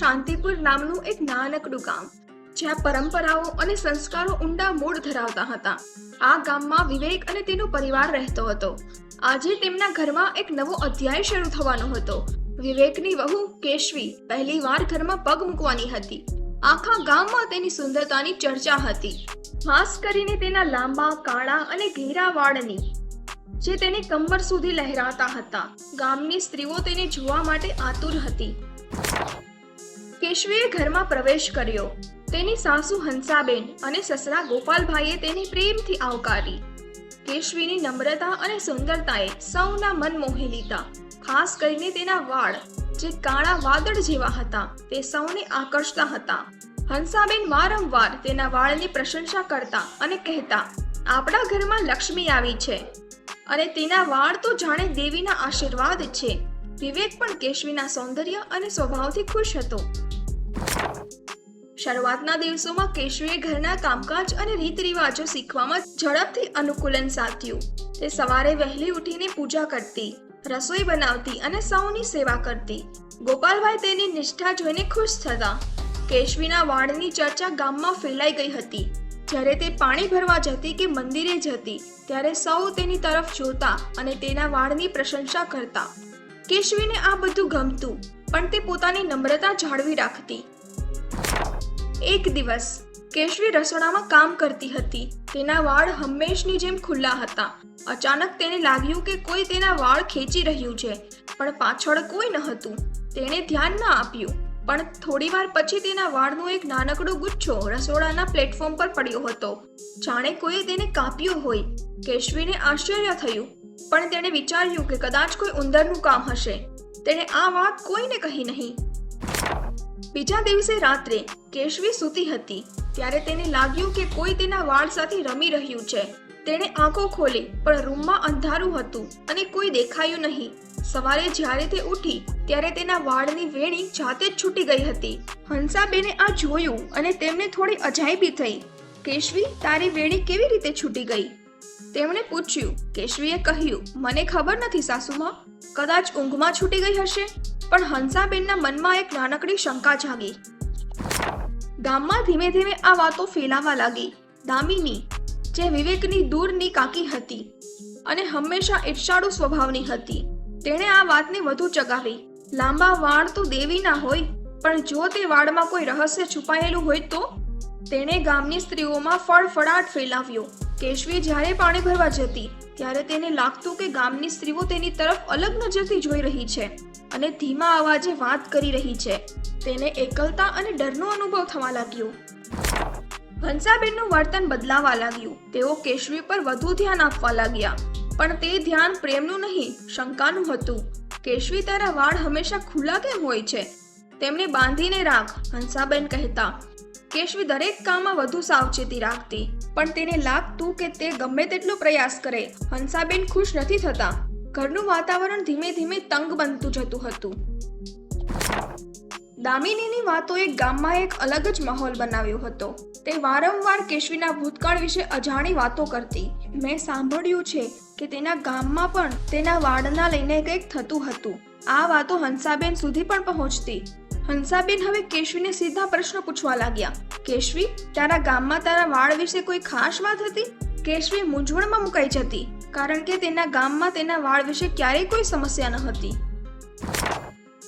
શાંતિપુર નામનું એક નાનકડું ગામ, જ્યાં પરંપરાઓ અને સંસ્કારો ઊંડા મૂળ ધરાવતા હતા. આ ગામમાં વિવેક અને તેનો પરિવાર રહેતો હતો. આજે તેમના ઘરમાં એક નવો અધ્યાય શરૂ થવાનો હતો. વિવેકની વહુ કેશવી પહેલી વાર ઘરમાં પગ મૂકવાની હતી. આખા ગામમાં તેની સુંદરતાની ચર્ચા હતી. ખાસ કરીને તેના લાંબા, કાળા અને ઘેરા વાળની, જે તેને કમર સુધી લહેરાતા હતા. ગામની સ્ત્રીઓ તેને જોવા માટે આતુર હતી. કેશવીએ ઘરમાં પ્રવેશ કર્યો. તેની સાસુ હંસાબેન અને સસરા ગોપાલભાઈએ તેને પ્રેમથી આવકારી. કેશવીની નમ્રતા અને સુંદરતાએ સૌના મન મોહી લીધા. ખાસ કરીને તેના વાળ, જે કાળા વાદળ જેવા હતા, તે સૌને આકર્ષતા હતા. હંસાબેન વારંવાર તેના વાળની પ્રશંસા કરતા અને કહેતા, આપણા ઘરમાં લક્ષ્મી આવી છે. અને તેના વાળ તો જાણે દેવીના આશીર્વાદ છે. વિવેક પણ કેશવીના સૌંદર્ય અને સ્વભાવથી ખુશ હતો. શરૂઆતના દિવસોમાં કેશુએ ઘરના કામકાજ અને રીત રિવાજો શીખવામાં ઝડપથી અનુકૂલન સાધ્યું. તે સવારે વહેલી ઉઠીને પૂજા કરતી, રસોઈ બનાવતી અને સૌની સેવા કરતી. ગોપાલભાઈ તેની નિષ્ઠા જોઈને ખુશ થતા. કેશવીના વાળની ચર્ચા ગામમાં ફેલાઈ ગઈ હતી. જ્યારે તે પાણી ભરવા જતી કે મંદિરે જતી, ત્યારે સૌ તેની તરફ જોતા અને તેના વાળની પ્રશંસા કરતા. કેશવીને આ બધું ગમતું, પણ તે પોતાની નમ્રતા જાળવી રાખતી. એક દિવસ કેશવી રસોડામાં કામ કરતી હતી. તેના વાળ હંમેશની જેમ ખુલ્લા હતા. અચાનક તેને લાગ્યું કે કોઈ તેના વાળ ખેંચી રહ્યું છે, પણ પાછળ કોઈ ન હતું. તેણે ધ્યાન ન આપ્યું. પણ થોડીવાર પછી તેના વાળનો એક નાનકડો ગુચ્છો રસોડાના પ્લેટફોર્મ પર પડ્યો હતો. જાણે કોઈએ તેને કાપ્યો હોય. કેશવીને આશ્ચર્ય થયું. પણ તેણે વિચાર્યું કે કદાચ કોઈ ઉંદરનું કામ હશે. તેણે આ વાત કોઈને કહી નહીં. બીજા દિવસે રાત્રે કેશવી સૂતી હતી, ત્યારે તેને લાગ્યું કે કોઈ તેના વાળ સાથે રમી રહ્યું છે. તેણે આંખો ખોલી, પણ રૂમમાં અંધારું હતું અને કોઈ દેખાયું નહીં. સવારે જ્યારે તે ઉઠી, ત્યારે તેના વાળની વેણી જાતે જ છૂટી ગઈ હતી. હંસાબેને આ જોયું અને તેમને થોડી અજાયબી થઈ. કેશવી, તારી વેણી કેવી રીતે છૂટી ગઈ? તેમણે પૂછ્યું. કેશવીએ કહ્યું, મને ખબર નથી સાસુમાં. કદાચ ઊંઘમાં છૂટી ગઈ હશે. પણ હંસાબેનના મનમાં એક નાનકડી શંકા જાગી. ગામમાં ધીમે ધીમે આ વાતો ફેલાવા લાગી. દામિની, જે વિવેકની દૂરની કાકી હતી અને હંમેશા ઈર્ષાળુ સ્વભાવની હતી, તેણે આ વાતને વધુ ચગાવી. લાંબા વાળ તો દેવીના હોય, પણ જો તે વાળમાં કોઈ રહસ્ય છુપાયેલું હોય તો? તેણે ગામની સ્ત્રીઓમાં ફળફળાટ ફેલાવ્યો. કેશવી જ્યારે પાણી ભરવા જતી, ત્યારે તેને લાગતું કે ગામની સ્ત્રીઓ તેની તરફ અલગ નજરથી જોઈ રહી છે. અને ધીમા અવાજે વાત કરી રહી છે. તેને એકલતા અને ડરનો અનુભવ થવા લાગ્યો. હંસાબેનનું વર્તન બદલાવા લાગ્યું. તેઓ કેશવી પર વધુ ધ્યાન આપવા લાગ્યા. પણ તે ધ્યાન પ્રેમનું નહીં, શંકાનું હતું. કેશવી તારા વાળ હંમેશા ખુલ્લા કેમ હોય છે? તેમને બાંધીને રાખ હંસાબેન કહેતા. કેશવી દરેક કામમાં વધુ સાવચેતી રાખતી. પણ તેને લાગતું કે તે ગમે તેટલો પ્રયાસ કરે. હંસાબેન ખુશ નથી થતા. ઘરનું વાતાવરણ ધીમે ધીમે તંગ બનતું જતું હતું. દામિનીની વાતોએ ગામમાં એક અલગ જ માહોલ બનાવ્યો હતો. તે વારંવાર કેશવીના ભૂતકાળ વિશે અજાણી વાતો કરતી. મેં સાંભળ્યું છે કે તેના ગામમાં પણ તેના વાળના લઈને કંઈક થતું હતું. આ વાતો હંસાબેન સુધી પણ પહોંચતી. હંસાબેન હવે કેશવીને સીધા પ્રશ્ન પૂછવા લાગ્યા. કેશવી, તારા ગામમાં તારા વાળ વિશે કોઈ ખાસ વાત હતી? કેશવી મૂંઝવણમાં મુકાઈ જતી, કારણ કે તેના ગામમાં તેના વાળ વિશે ક્યારેય કોઈ સમસ્યા ન હતી.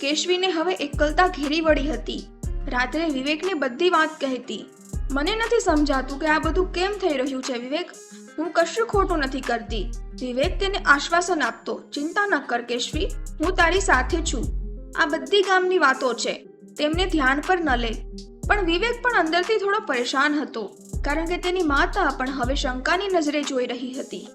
કેશવીને હવે એકલતા ઘેરી વળી હતી. રાત્રે વિવેકને બધી વાત કહેતી. મને નથી સમજાતું કે આ બધું કેમ થઈ રહ્યું છે, વિવેક? હું કશું ખોટું નથી કરતી. વિવેક તેને આશ્વાસન આપતો, ચિંતા ન કર કેશવી, હું તારી સાથે છું. આ બધી ગામની વાતો છે. તેમને ધ્યાન પર ન લે. પણ વિવેક પણ અંદરથી થોડો પરેશાન હતો. કારણ કે તેની માતા પણ હવે શંકાની નજરે જોઈ રહી હતી.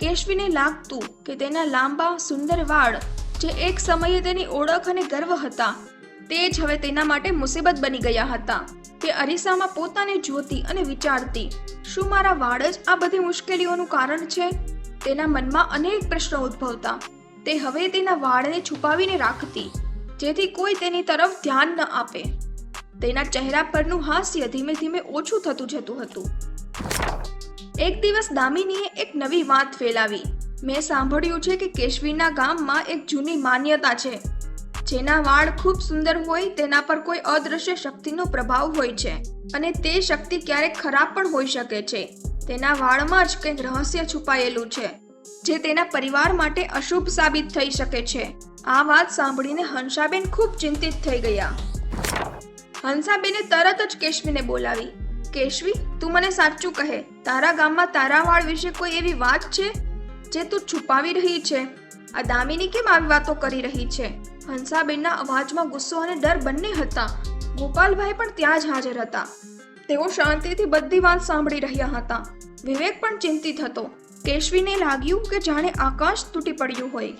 કેશવીને લાગતું કે તેના લાંબા, સુંદર વાળ જે એક સમયે તેની ઓળખ અને ગર્વ હતા, તે જ હવે તેના માટે મુસીબત બની ગયા હતા તે અરીસામાં પોતાને જોતી અને વિચારતી, શું મારા વાળ જ આ બધી મુશ્કેલીઓનું કારણ છે? તેના મનમાં અનેક પ્રશ્નો ઉદ્ભવતા. તે હવે તેના વાળને છુપાવીને રાખતી, જેથી કોઈ તેની તરફ ધ્યાન ન આપે. તેના ચહેરા પરનું હાસ્ય ધીમે ધીમે ઓછું થતું જતું હતું. એક દિવસ દામિનીએ એક નવી વાત ફેલાવી. મેં સાંભળ્યું છે કે કેશવીના ગામમાં એક જૂની માન્યતા છે, જેના વાળ ખૂબ સુંદર હોય તેના પર કોઈ અદૃશ્ય શક્તિનો પ્રભાવ હોય છે અને તે શક્તિ ક્યારેક ખરાબ પણ હોઈ શકે છે. તેના વાળમાં જ કંઈક રહસ્ય છુપાયેલું છે, જે તેના પરિવાર માટે અશુભ સાબિત થઈ શકે છે. આ વાત સાંભળીને હંસાબેન ખૂબ ચિંતિત થઈ ગયા. હંસાબેને તરત જ કેશવીને બોલાવી. કેશવી, તું મને સાચું કહે. તારા ગામમાં તારા વાળ વિશે કોઈ એવી વાત છે જે તું છુપાવી રહી છે? આ દામિની કેમ આવી વાતો કરી રહી છે હંસાબેનના અવાજમાં ગુસ્સો અને ડર બંને હતા. ગોપાલભાઈ પણ ત્યાં જ હાજર હતા. તેઓ શાંતિથી બધી વાત સાંભળી રહ્યા હતા. વિવેક પણ ચિંતિત હતો. કેશવીને લાગ્યું કે જાણે આકાશ તૂટી પડ્યું હોય.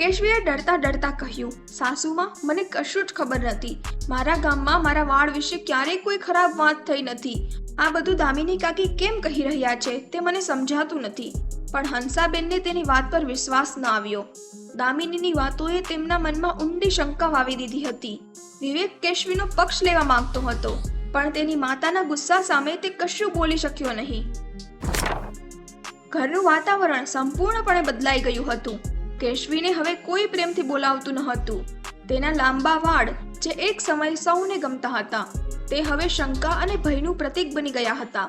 કેશવીએ ડરતા ડરતા કહ્યું, સાસુમાં, મને કશું જ ખબર નથી. મારા ગામમાં મારા વાળ વિશે ક્યારેય કોઈ ખરાબ વાત થઈ નથી. આ બધું દામિની કાકી કેમ કહી રહ્યા છે તે મને સમજાતું નથી. પણ હંસાબેનને તેની વાત પર વિશ્વાસ ન આવ્યો. દામિનીની વાતોએ તેમના મનમાં ઊંડી શંકા વાવી દીધી હતી. વિવેક કેશવીનો પક્ષ લેવા માંગતો હતો, પણ તેની માતાના ગુસ્સા સામે તે કશું બોલી શક્યો નહીં. ઘરનું વાતાવરણ સંપૂર્ણપણે બદલાઈ ગયું હતું. કેશવીને હવે કોઈ પ્રેમથી બોલાવતું ન હતું તેના લાંબા વાળ, જે એક સમય સૌને ગમતા હતા, તે હવે શંકા અને ભયનું પ્રતીક બની ગયા હતા.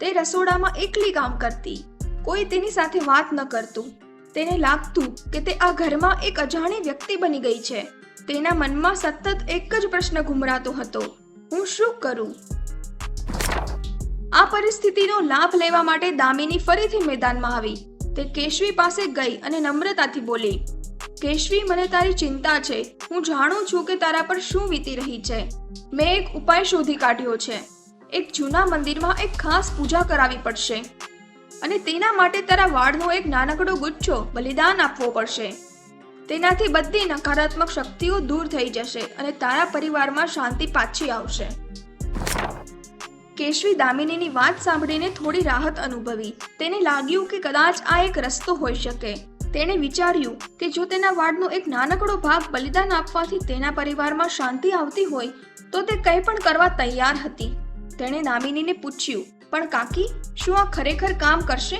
તે રસોડામાં એકલી કામ કરતી, કોઈ તેની સાથે વાત ન કરતું. તેને લાગતું કે તે આ ઘરમાં એક અજાણી વ્યક્તિ બની ગઈ છે. તેના મનમાં સતત એક જ પ્રશ્ન ઘુમરાતો હતો, હું શું કરું? આ પરિસ્થિતિનો લાભ લેવા માટે દામિની ફરીથી મેદાનમાં આવી. તે કેશવી પાસે ગઈ અને નમ્રતાથી બોલી, કેશવી, મને તારી ચિંતા છે. હું જાણું છું કે તારા પર શું વીતી રહી છે. મેં એક ઉપાય શોધી કાઢ્યો છે. એક જૂના મંદિરમાં એક ખાસ પૂજા કરાવી પડશે. અને તેના માટે તારા વાળનો એક નાનકડો ગુચ્છો બલિદાન આપવો પડશે. તેનાથી બધી નકારાત્મક શક્તિઓ દૂર થઈ જશે અને તારા પરિવારમાં શાંતિ પાછી આવશે. કેશવી દામિનીની વાત સાંભળીને થોડી રાહત અનુભવી. તેને લાગ્યું કે કદાચ આ એક રસ્તો હોઈ શકે. તેણે વિચાર્યું કે જો તેના વાળનો એક નાનકડો ભાગ બલિદાન આપવાથી તેના પરિવારમાં શાંતિ આવતી હોય, તો તે કંઈ પણ કરવા તૈયાર હતી. તેણે દામિનીને પૂછ્યું, પણ કાકી, શું આ ખરેખર કામ કરશે?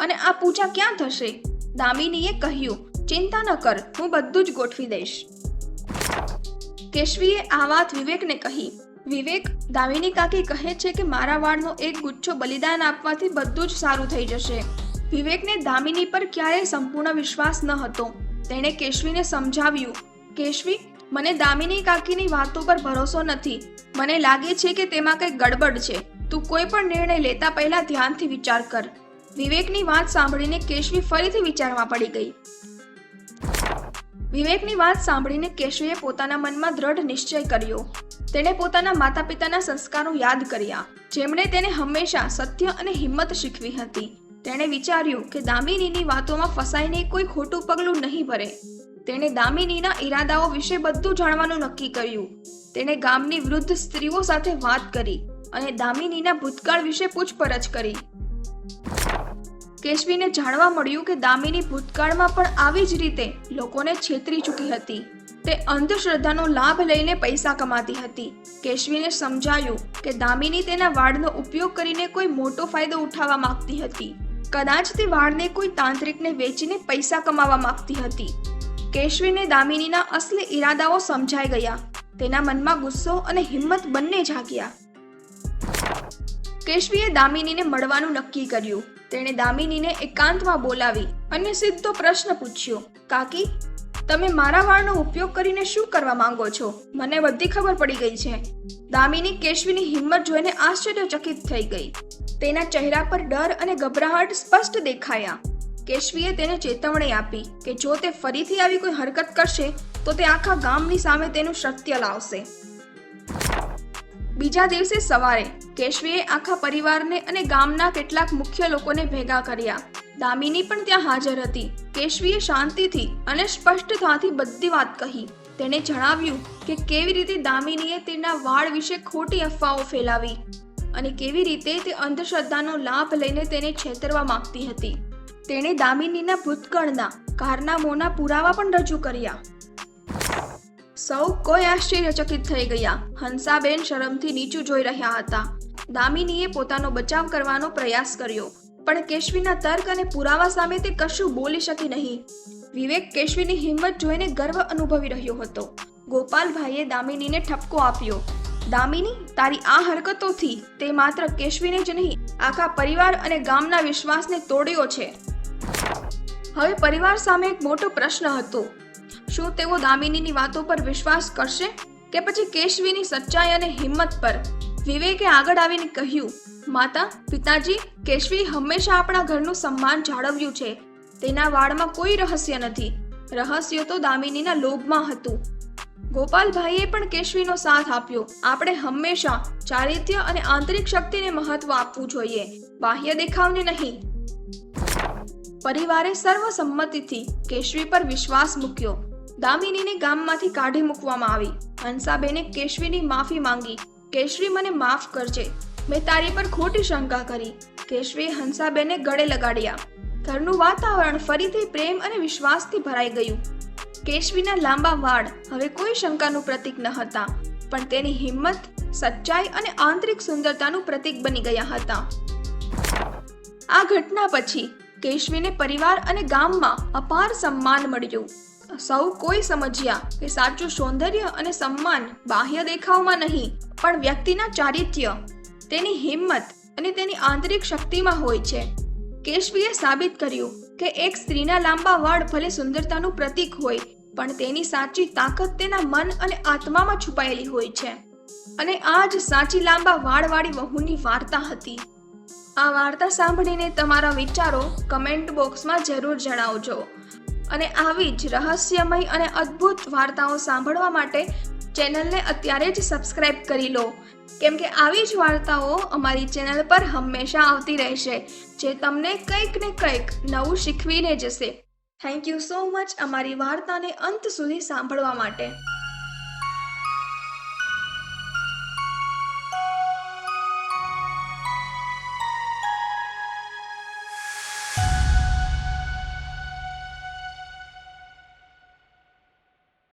અને આ પૂજા ક્યાં થશે? દામિનીએ કહ્યું, ચિંતા ન કર, હું બધું જ ગોઠવી દઈશ. કેશવીએ આ વાત વિવેકને કહી વિવેક દામિની કાકી કહે છે કે મારા વાળનો એક ગુચ્છો બલિદાન આપવાથી બધું જ સારું થઈ જશે. વિવેકને દામિની પર ક્યારેય સંપૂર્ણ વિશ્વાસ ન હતો. તેણે કેશવીને સમજાવ્યું, કેશવી, મને દામિની કાકીની વાતો પર ભરોસો નથી. મને લાગે છે કે તેમાં કંઈક ગડબડ છે. તું કોઈ પણ નિર્ણય લેતા પહેલા ધ્યાનથી વિચાર કર. વિવેકની વાત સાંભળીને કેશવી ફરીથી વિચારમાં પડી ગઈ. વિવેકની વાત સાંભળીને કેશવીએ પોતાના મનમાં દ્રઢ નિશ્ચય કર્યો. તેણે પોતાના માતા પિતાના સંસ્કારો યાદ કર્યા. જેમણે તેને હંમેશા સત્ય અને હિંમત શીખવી હતી. તેણે વિચાર્યું કે દામિનીની વાતોમાં ફસાઈને કોઈ ખોટું પગલું નહીં ભરે. તેણે દામિનીના ઈરાદાઓ વિશે બધું જાણવાનું નક્કી કર્યું. તેણે ગામની વૃદ્ધ સ્ત્રીઓ સાથે વાત કરી અને દામિનીના ભૂતકાળ વિશે પૂછપરછ કરી. કેશવીને જાણવા મળ્યું કે દામિની ભૂતકાળમાં પણ આવી જ રીતે લોકોને છેતરી ચૂકી હતી. તે અંધશ્રદ્ધાનો લાભ લઈને પૈસા કમાતી હતી. કેશવીને સમજાયું કે દામિની તેના વાળનો ઉપયોગ કરીને કોઈ મોટો ફાયદો ઉઠાવવા માંગતી હતી. કદાચ તે વાળને કોઈ તાંત્રિકને વેચીને પૈસા કમાવા માંગતી હતી. કેશવીને દામિનીના અસલી ઈરાદાઓ સમજાઈ ગયા. તેના મનમાં ગુસ્સો અને હિંમત બંને જાગ્યા. કેશવીએ દામિનીને મળવાનું નક્કી કર્યું. તેણે દામિનીને એકાંતમાં બોલાવી અને સીધો પ્રશ્ન પૂછ્યો, કાકી, તમે મારા વાળનો ઉપયોગ કરીને શું કરવા માંગો છો? મને બધી ખબર પડી ગઈ છે. દામિની કેશવીની હિંમત જોઈને આશ્ચર્યચકિત થઈ ગઈ. તેના ચહેરા પર ડર અને ગભરાહટ સ્પષ્ટ દેખાયા. કેશવીએ તેને ચેતવણી આપી કે જો તે ફરીથી આવી કોઈ હરકત કરશે, તો તે આખા ગામની સામે તેનું સત્ય લાવશે. બીજા દિવસે સવારે કેશવીએ આખા પરિવારને અને ગામના કેટલાક મુખ્ય લોકોને ભેગા કર્યા. દામિની પણ ત્યાં હાજર હતી. કેશવીએ શાંતિથી અને સ્પષ્ટતાથી બધી વાત કહી. તેણે જણાવ્યું કે કેવી રીતે દામિનીએ તેના વાળ વિશે ખોટી અફવાઓ ફેલાવી અને કેવી રીતે તે અંધશ્રદ્ધાનો લાભ લઈને તેને છેતરવા માંગતી હતી. તેણે દામિનીના ભૂતકળના કારનામોના પુરાવા પણ રજૂ કર્યા. સૌ કોઈ આશ્ચર્યચકિત થઈ ગયા. હંસાબેન શરમથી નીચું જોઈ રહ્યા હતા. દામિનીએ પોતાનો બચાવ કરવાનો પ્રયાસ કર્યો. પણ કેશવીના તર્ક અને પુરાવા સામે તે કશું બોલી શકી નહીં. વિવેક કેશવીની હિંમત જોઈને ગર્વ અનુભવી રહ્યો હતો. ગોપાલભાઈએ દામિનીને ઠપકો આપ્યો. દામિની, તારી આ હરકતોથી તે માત્ર કેશવીને જ નહીં, આખા પરિવાર અને ગામના વિશ્વાસને તોડ્યો છે. હવે પરિવાર સામે એક મોટો પ્રશ્ન હતો. શું તેઓ દામિનીની વાતો પર વિશ્વાસ કરશે? કે પછી કેશવીની સચ્ચાઈ અને હિંમત પર? વિવેકે આગળ આવીને કહ્યું, માતા, પિતાજી, કેશવી હંમેશા આપણા ઘરનું સન્માન જાળવ્યું છે. તેના વાળમાં કોઈ રહસ્ય નથી. રહસ્ય તો દામિનીના લોભમાં હતું. ગોપાલભાઈએ પણ કેશવીનો સાથ આપ્યો. આપણે હંમેશા ચારિત્ર્ય અને આંતરિક શક્તિને મહત્વ આપવું જોઈએ. બાહ્ય દેખાવને નહીં. પરિવારે સર્વસંમતિથી કેશવી પર વિશ્વાસ મૂક્યો. દામિનીને ગામમાંથી કાઢી મૂકવામાં આવી. હંસાબેને કેશવીની માફી માંગી. કેશવી મને માફ કરજે. મેં તારી પર ખોટી શંકા કરી. કેશવીએ હંસાબેને ગળે લગાડ્યા. ઘરનું વાતાવરણ ફરીથી પ્રેમ અને વિશ્વાસથી ભરાઈ ગયું. કેશવીના લાંબા વાળ હવે કોઈ શંકાનું પ્રતીક ન હતા, પણ તેની હિંમત, સચ્ચાઈ અને આંતરિક સુંદરતાનું પ્રતીક બની ગયા હતા. આ ઘટના પછી કેશવીને પરિવાર અને ગામમાં અપાર સન્માન મળ્યું. સૌ કોઈ સમજ્યા કે સાચું સૌંદર્ય અને સન્માન બાહ્ય દેખાવમાં નહીં, પણ વ્યક્તિના ચારિત્ર્ય. તેની હિંમત અને તેની આંતરિક શક્તિમાં હોય છે. કેશવીએ સાબિત કર્યું કે એક સ્ત્રીના લાંબા વાળ ભલે સુંદરતાનું પ્રતીક હોય, પણ તેની સાચી તાકાત તેના મન અને આત્મામાં છુપાયેલી હોય છે. અને આ જ સાચી લાંબા વાળવાળી વહુની વાર્તા હતી. આ વાર્તા સાંભળીને તમારા વિચારો કમેન્ટ બોક્સમાં જરૂર જણાવજો. અને આવી જ રહસ્યમય અને અદ્ભુત વાર્તાઓ સાંભળવા માટે ચેનલને અત્યારે જ સબસ્ક્રાઇબ કરી લો. કેમ કે આવી જ વાર્તાઓ અમારી ચેનલ પર હંમેશા આવતી રહેશે, જે તમને કંઈક ને કંઈક નવું શીખવીને જશે. થેન્ક યુ સો મચ અમારી વાર્તાને અંત સુધી સાંભળવા માટે.